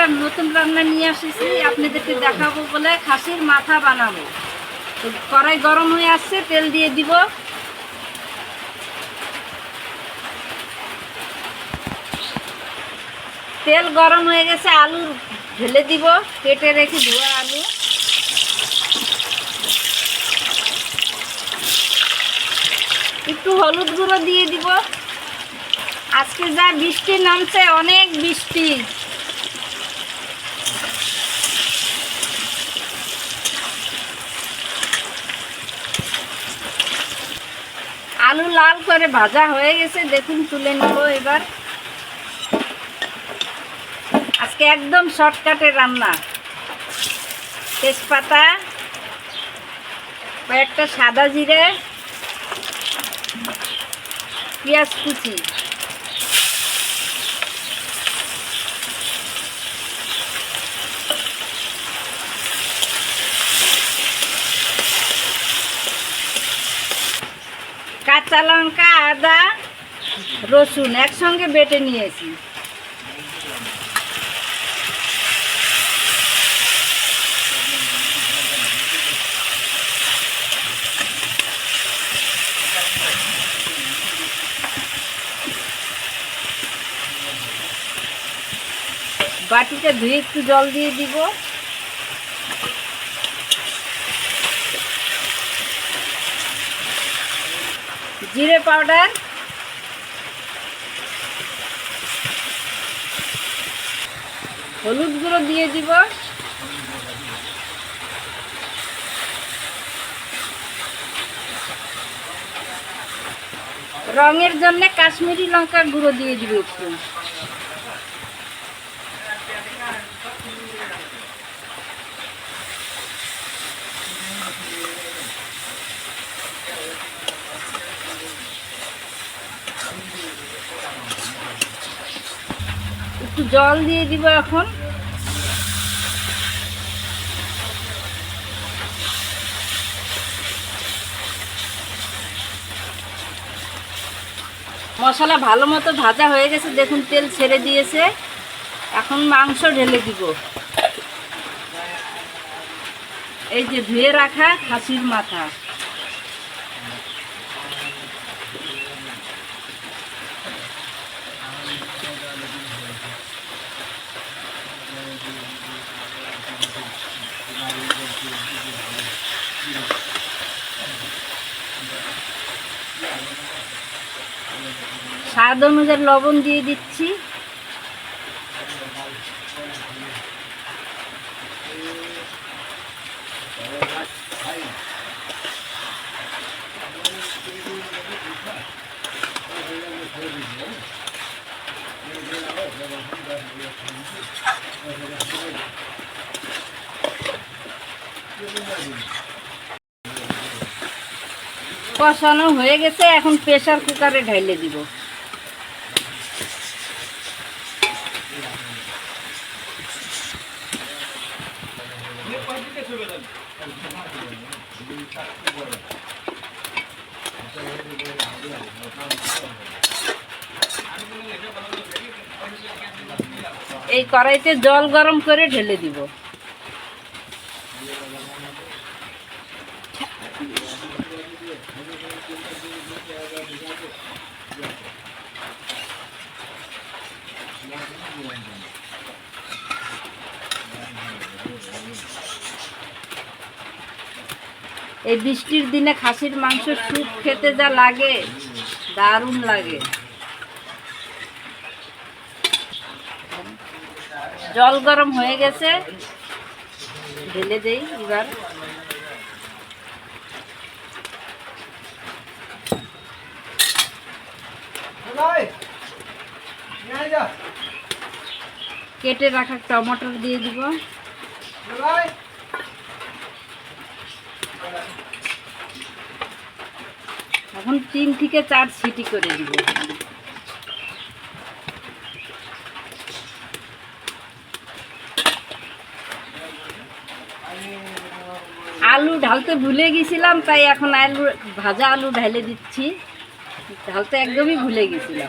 একটা নতুন রান্না নিয়ে এসেছি আপনাদেরকে দেখাবো বলে খাসির মাথা বানাবো। তো কড়াই গরম হয়ে আসছে, তেল দিয়ে দিব। তেল গরম হয়ে গেছে, আলু ঢেলে দিব, কেটে রেখে ধোয়া আলু। একটু হলুদ গুঁড়ো দিয়ে দিব। আজকে যা বৃষ্টি নামছে, অনেক বৃষ্টি। আলু লাল করে ভাজা হয়ে গেছে, দেখুন তুলে নেব এবার। আজকে একদম শর্টকাটে রান্না। তেজপাতা, কয়েকটা সাদা জিরে, পেঁয়াজ কুচি। কাঁচা লঙ্কা আদা রসুন একসঙ্গে বেটে নিয়েছি। বাটিতে ধুয়ে একটু জল দিয়ে দিব। জিরে পাউডার। হলুদ গুঁড়ো দিয়ে দিব। রঙের জন্য কাশ্মীরি লঙ্কার গুঁড়ো দিয়ে দিব একটু। একটু জল দিয়ে দিব এখন। মশলা ভালো মতো ভাজা হয়ে গেছে, দেখুন তেল ছেড়ে দিয়েছে। এখন মাংস ঢেলে দিব। এই যে ধুয়ে রাখা খাসির মাথা। স্বাদ অনুযায়ী লবণ দিয়ে দিচ্ছি। কষানো হয়ে গেছে, এখন প্রেশার কুকারে ঢাইলে দিব। এই কড়াইতে জল গরম করে ঢেলে দিব। এই বৃষ্টির দিনে খাসির মাংস স্যুপ খেতে যা লাগে, দারুণ লাগে। জল গরম হয়ে গেছে। ঢেলে দেই এবার। কেটে রাখা টমেটোর দিয়ে দিব। এখন তিন থেকে চার সিটি করে দিব। আলু ঢালতে ভুলে গেছিলাম, তাই এখন আলু, ভাজা আলু ঢালে দিচ্ছি। ঢালতে একদমই ভুলে গেছিলাম।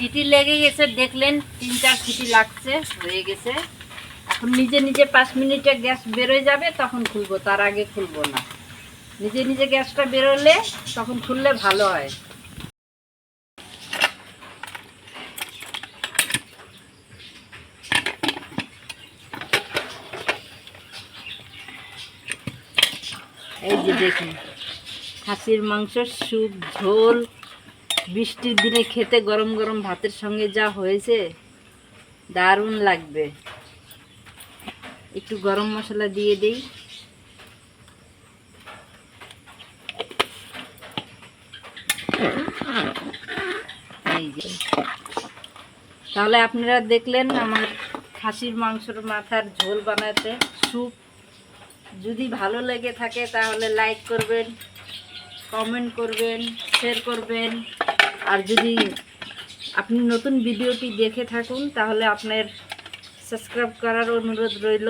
সিটি লেগে গেছে, দেখলেন তিন চার সিটি লাগছে, হয়ে গেছে। এখন নিজে নিজে পাঁচ মিনিটে গ্যাস বেরোয় যাবে, তখন খুলবো, তার আগে খুলবো না। নিজে নিজে গ্যাসটা বেরোলে তখন খুললে ভালো হয়। এই যে দেখুন, খাসির মাংস, স্যুপ, ঝোল বৃষ্টির দিনে খেতে গরম গরম ভাতের সঙ্গে যা হয়েছে, দারুণ লাগবে। একটু গরম মশলা দিয়ে দেই। তাহলে আপনারা দেখলেন আমার খাসির মাংসর মাথার ঝোল বানাতে স্যুপ। যদি ভালো লেগে থাকে তাহলে লাইক করবেন, কমেন্ট করবেন। শেয়ার করবেন। আর যদি আপনি নতুন ভিডিওটি দেখে থাকুন, তাহলে আপনার সাবস্ক্রাইব করার অনুরোধ রইল।